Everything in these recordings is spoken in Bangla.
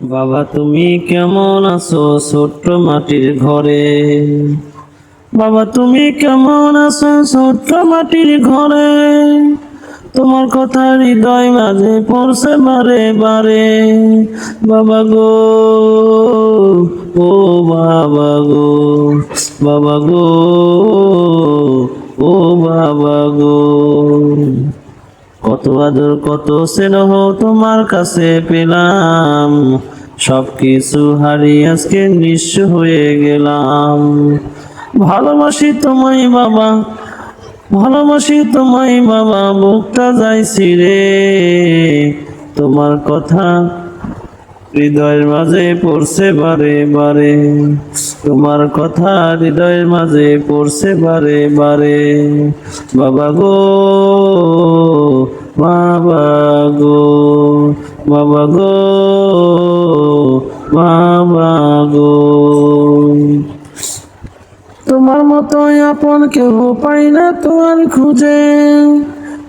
বাবা, তুমি কেমন আছো ছোট্ট মাটির ঘরে? বাবা, তুমি কেমন আছো ছোট্ট মাটির ঘরে? তোমার কথা হৃদয় মাঝে পড়ছে বারে বারে। বাবা গো, ও বাবা গো বাবা গো, ও বাবা গো। কত আদর, কত স্নেহ তোমার কাছে পেলাম। সব কিছু হারিয়ে আজকে নিঃস্ব হয়ে গেলাম। ভালোবাসি তোমায় বাবা, ভালোবাসি তোমায় বাবা বুকটা যাইছি রে তোমার কথা হৃদয়ের মাঝে পড়ছে বারে বারে। তোমার কথা হৃদয়ের মাঝে পড়ছে বারে বারে। বাবা গো বাবা গো বাবা গো। তোমার মতো আপন কেউ পাই না তোমার খুঁজে।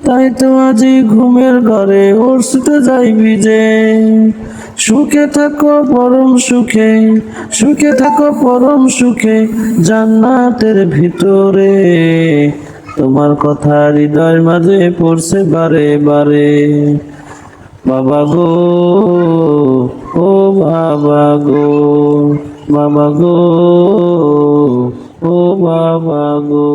তাই তো আজি ঘুমের ঘরে উঠতে যাই বিজে সুখে থাকো পরম সুখে সুখে থাকো পরম সুখে জান্নাতের ভিতরে। তোমার কথা হৃদয় মাঝে পড়ছে বারে বারে। বাবা গো ও বাবা গো বাবা গো ও বাবা গো।